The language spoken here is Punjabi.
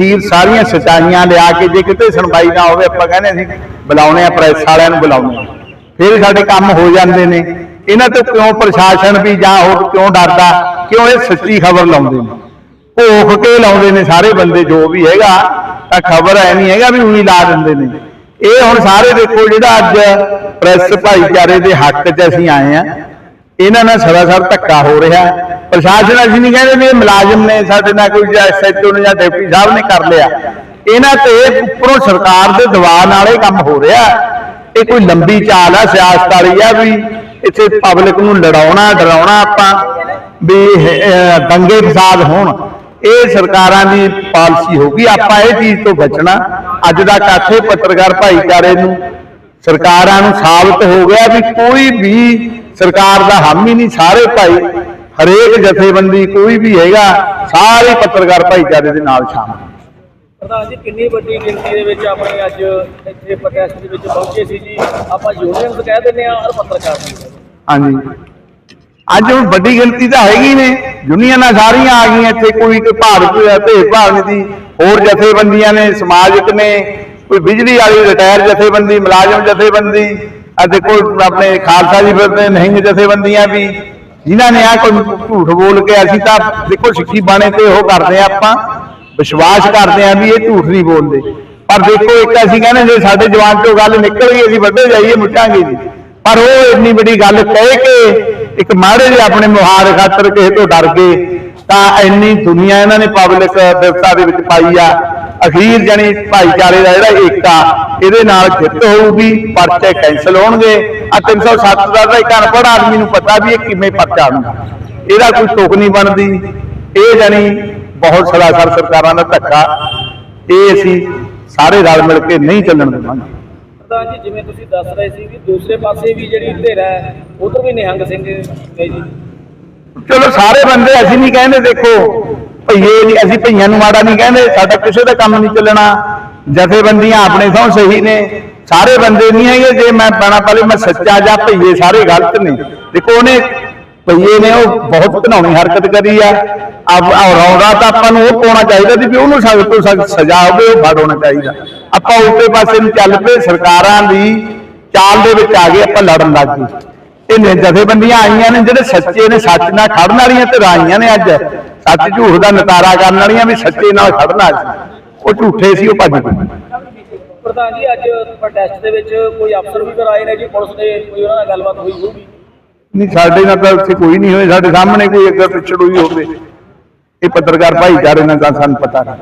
ਅਖੀਰ ਸਾਰੀਆਂ ਸਚਾਈਆਂ ਲਿਆ ਕੇ ਜੇ ਕਿਤੇ ਸੁਣਵਾਈ ਨਾ ਹੋਵੇ, ਆਪਾਂ ਕਹਿੰਦੇ ਅਸੀਂ ਬੁਲਾਉਣੇ ਆ ਪ੍ਰੈਸ ਵਾਲਿਆਂ ਨੂੰ ਬੁਲਾਉਣੇ ਫਿਰ ਸਾਡੇ ਕੰਮ ਹੋ ਜਾਂਦੇ ਨੇ। ਇਹਨਾਂ ਤੋਂ ਕਿਉਂ ਪ੍ਰਸ਼ਾਸਨ ਵੀ ਜਾਂ ਹੋਰ ਕਿਉਂ ਡਰਦਾ? ਕਿਉਂ ਇਹ ਸੱਚੀ ਖਬਰ ਲਾਉਂਦੇ ਨੇ? ਭੋਖ ਕੇ ਲਾਉਂਦੇ ਨੇ ਸਾਰੇ ਬੰਦੇ, ਜੋ ਵੀ ਹੈਗਾ, ਤਾਂ ਖਬਰ ਐ ਨਹੀਂ ਹੈਗਾ ਵੀ ਉਹੀ ਲਾ ਦਿੰਦੇ ਨੇ। ਇਹ ਹੁਣ ਸਾਰੇ ਦੇਖੋ ਜਿਹੜਾ ਅੱਜ ਪ੍ਰੈਸ ਭਾਈਚਾਰੇ ਦੇ ਹੱਕ 'ਚ ਅਸੀਂ ਆਏ ਆ। ਇਹਨਾਂ ਨਾਲ ਸਰਾਸਰ ਧੱਕਾ ਹੋ ਰਿਹਾ। ਪ੍ਰਸ਼ਾਸਨ ਅਸੀਂ ਨਹੀਂ ਕਹਿੰਦੇ ਵੀ ਇਹ ਮੁਲਾਜ਼ਮ ਨੇ, ਸਾਡੇ ਨਾਲ ਕੋਈ ਐਸਐਚਓ ਨੇ ਜਾਂ ਡਿਪਟੀ ਸਾਹਿਬ ਨੇ ਕਰ ਲਿਆ। ਇਹਨਾਂ ਤੇ ਉੱਪਰੋਂ ਸਰਕਾਰ ਦੇ ਦਬਾਅ ਨਾਲ ਇਹ ਕੰਮ ਹੋ ਰਿਹਾ। ਇਹ ਕੋਈ ਲੰਬੀ ਚਾਲ ਆ, ਸਿਆਸਤ ਵਾਲੀ ਆ ਵੀ ਇੱਥੇ ਪਬਲਿਕ ਨੂੰ ਲੜਾਉਣਾ, ਡਰਾਉਣਾ ਆਪਾਂ ਵੀ ਦੰਗੇ ਫਸਾਦ ਹੋਣ। ਇਹ ਸਰਕਾਰਾਂ ਦੀ ਪਾਲਿਸੀ ਹੋਗੀ ਆਪਾਂ ਇਹ ਚੀਜ਼ ਤੋਂ ਬਚਣਾ। ਅੱਜ ਦਾ ਕਾਥੇ ਪੱਤਰਕਾਰ ਭਾਈਚਾਰੇ ਨੂੰ ਸਰਕਾਰਾਂ ਨੂੰ ਸਾਬਤ ਹੋ ਗਿਆ ਵੀ ਕੋਈ ਵੀ ਸਰਕਾਰ ਦਾ ਹਾਮੀ ਨਹੀਂ, ਸਾਰੇ ਭਾਈ ਹਰੇਕ ਜਥੇਬੰਦੀ ਕੋਈ ਵੀ ਹੈਗਾ ਸਾਰੇ ਪੱਤਰਕਾਰ ਭਾਈਚਾਰੇ ਦੇ ਨਾਲ ਸ਼ਾਮਲ ਪ੍ਰਧਾਨ ਜੀ ਕਿੰਨੀ ਵੱਡੀ ਗਿਣਤੀ ਦੇ ਵਿੱਚ ਆਪਣੇ ਅੱਜ ਇੱਥੇ ਪ੍ਰੋਟੈਸਟ ਦੇ ਵਿੱਚ ਪਹੁੰਚੇ ਸੀ ਜੀ? ਆਪਾਂ ਯੂਨੀਅਨਸ ਕਹਿ ਦਿੰਦੇ ਆ ਔਰ ਪੱਤਰਕਾਰ ਵੀ ਹਾਂਜੀ। ਅੱਜ ਹੁਣ ਵੱਡੀ ਗਿਣਤੀ ਤਾਂ ਹੈਗੀ ਨੇ। ਯੂਨੀਅਨਾਂ ਸਾਰੀਆਂ ਆ ਗਈਆਂ ਇੱਥੇ ਕੋਈ ਕੋਈ ਭਾਰ ਕੋਈ ਭੇਦਭਾਵ ਨਹੀਂ ਦੀ ਹੋਰ ਜਥੇਬੰਦੀਆਂ ਨੇ ਸਮਾਜਿਕ ਨੇ ਕੋਈ ਬਿਜਲੀ ਵਾਲੀ ਰਿਟਾਇਰ ਜਥੇਬੰਦੀ ਮੁਲਾਜ਼ਮ ਜਥੇਬੰਦੀ ਅਤੇ ਕੋਈ ਆਪਣੇ ਖਾਲਸਾ ਜੀ ਫਿਰਦੇ ਨਹੀਂ ਜਥੇਬੰਦੀਆਂ ਵੀ। ਜਿਨ੍ਹਾਂ ਨੇ ਆ ਕੋਈ ਝੂਠ ਬੋਲ ਕੇ ਅਸੀਂ ਤਾਂ ਦੇਖੋ ਸਿੱਖੀ ਬਾਣੇ ਤੇ ਉਹ ਕਰਦੇ ਆ ਆਪਾਂ, ਵਿਸ਼ਵਾਸ ਕਰਦੇ ਆ ਵੀ ਇਹ ਝੂਠ ਨਹੀਂ ਬੋਲਦੇ। ਪਰ ਦੇਖੋ ਇੱਕ ਅਸੀਂ ਕਹਿੰਦੇ ਜੇ ਸਾਡੇ ਜਵਾਨ ਚੋਂ ਗੱਲ ਨਿਕਲ ਗਈ, ਅਸੀਂ ਵੱਡੇ ਜਾਈਏ, ਮੁੱਟਾਂਗੇ ਜੀ। ਪਰ ਉਹ ਇੰਨੀ ਵੱਡੀ ਗੱਲ ਕਹਿ ਕੇ ਇੱਕ ਮਾੜੇ ਜਿਹੇ ਆਪਣੇ ਮੁਹਾਰ ਖਾਤਰ ਕਿਸੇ ਤੋਂ ਡਰ ਗਏ। ਤਾਂ ਇੰਨੀ ਦੁਨੀਆ ਇਹਨਾਂ ਨੇ ਪਬਲਿਕ ਵਿਵਸਥਾ ਦੇ ਵਿੱਚ ਪਾਈ ਆ। ਅਖੀਰ ਜਾਨੀ ਭਾਈਚਾਰੇ ਦਾ ਜਿਹੜਾ ਏਕਾ ਇਹਦੇ ਨਾਲ ਜਿੱਤ ਹੋਊਗੀ, ਪਰਚੇ ਕੈਂਸਲ ਹੋਣਗੇ। ਆ 307 ਦਾ ਤਾਂ ਇੱਕ ਅਨਪੜ੍ਹ ਆਦਮੀ ਨੂੰ ਪਤਾ ਵੀ ਇਹ ਕਿਵੇਂ ਪਰਚਾ ਹੁੰਦਾ ਇਹਦਾ ਕੋਈ ਤੁਕ ਨਹੀਂ ਬਣਦੀ। ਇਹ ਜਾਨੀ ਬਹੁਤ ਸਲਾਸਰ ਸਰਕਾਰਾਂ ਦਾ ਧੱਕਾ। ਇਹ ਅਸੀਂ ਸਾਰੇ ਰਲ ਮਿਲ ਕੇ ਨਹੀਂ ਚੱਲਣ ਦੇਵਾਂਗੇ। ਪ੍ਰਧਾਨ ਜੀ ਜਿਵੇਂ ਤੁਸੀਂ ਦੱਸ ਰਹੇ ਸੀ ਵੀ ਦੂਸਰੇ ਪਾਸੇ ਵੀ ਜਿਹੜੀ ਧਿਰ ਹੈ ਉਧਰ ਵੀ ਨਿਹੰਗ ਸਿੰਘ ਨੇ ਜੀ। ਚਲੋ ਸਾਰੇ ਬੰਦੇ ਅਸੀਂ ਨਹੀਂ ਕਹਿੰਦੇ ਦੇਖੋ ਭਈਏ ਨਹੀਂ ਅਸੀਂ ਭਈਆਂ ਨੂੰ ਮਾੜਾ ਨਹੀਂ ਕਹਿੰਦੇ ਸਾਡਾ ਕਿਸੇ ਦਾ ਕੰਮ ਨਹੀਂ ਚੱਲਣਾ। ਜਥੇਬੰਦੀਆਂ ਆਪਣੇ ਥਾਂ ਸਹੀ ਨੇ। ਸਾਰੇ ਬੰਦੇ ਨਹੀਂ ਹੈਗੇ, ਜੇ ਮੈਂ ਪੈਣਾ ਪਹਿਲੇ ਮੈਂ ਸੱਚਾ ਜਾਂ ਭਈਏ, ਸਾਰੇ ਗਲਤ ਨੇ। ਦੇਖੋ, ਉਹਨੇ ਭਈਏ ਨੇ ਉਹ ਬਹੁਤ ਘਿਨਾਉਣੀ ਹਰਕਤ ਕਰੀ ਆ। ਆਪ ਰੌੜਾ ਤਾਂ ਆਪਾਂ ਨੂੰ ਉਹ ਪਾਉਣਾ ਚਾਹੀਦਾ ਸੀ ਵੀ ਉਹਨੂੰ ਸਖਤ ਤੋਂ ਸਖਤ ਸਜ਼ਾ ਹੋਵੇ, ਉਹ ਫੜ ਹੋਣਾ ਚਾਹੀਦਾ। ਆਪਾਂ ਉਲਟੇ ਪਾਸੇ ਨੂੰ ਚੱਲ ਪਏ, ਸਰਕਾਰਾਂ ਦੀ ਚਾਲ ਦੇ ਵਿੱਚ ਆ ਗਏ, ਆਪਾਂ ਲੜਨ ਲੱਗ ਗਏ। ਇਹ ਨੇ ਜਥੇਬੰਦੀਆਂ ਆਈਆਂ ਨੇ, ਜਿਹੜੇ ਸੱਚੇ ਨੇ, ਸੱਚ ਨਾਲ ਖੜਨ ਵਾਲੀਆਂ ਤੇ ਰਾਈਆਂ ਨੇ ਅੱਜ। ਸੱਚ ਝੂਠ ਦਾ ਨਤਾਰਾ ਕਰਨ ਵਾਲੀਆਂ ਵੀ ਸੱਚੇ ਨਾਲ ਖੜਨਾ ਸੀ ਉਹ ਝੂਠੇ ਸੀ, ਉਹ ਭੱਜ ਗਏ। ਪ੍ਰਧਾਨ ਜੀ, ਅੱਜ ਪ੍ਰੋਟੈਸਟ ਦੇ ਵਿੱਚ ਕੋਈ ਅਫਸਰ ਵੀ ਕਰਾਏ ਨੇ ਜੀ? ਪੁਲਿਸ ਨੇ ਕੋਈ ਉਹਨਾਂ ਨਾਲ ਗੱਲਬਾਤ ਹੋਈ ਹੋਊਗੀ ਨਹੀਂ, ਸਾਡੇ ਨਾਲ ਤਾਂ ਉੱਥੇ ਕੋਈ ਨਹੀਂ ਹੋਏ। ਸਾਡੇ ਸਾਹਮਣੇ ਕੋਈ ਅੱਗੇ ਪਿੱਛੜ ਹੋਈ ਹੋਵੇ, ਇਹ ਪੱਤਰਕਾਰ ਭਾਈਚਾਰੇ ਨਾਲ ਤਾਂ ਸਾਨੂੰ ਪਤਾ ਨਹੀਂ।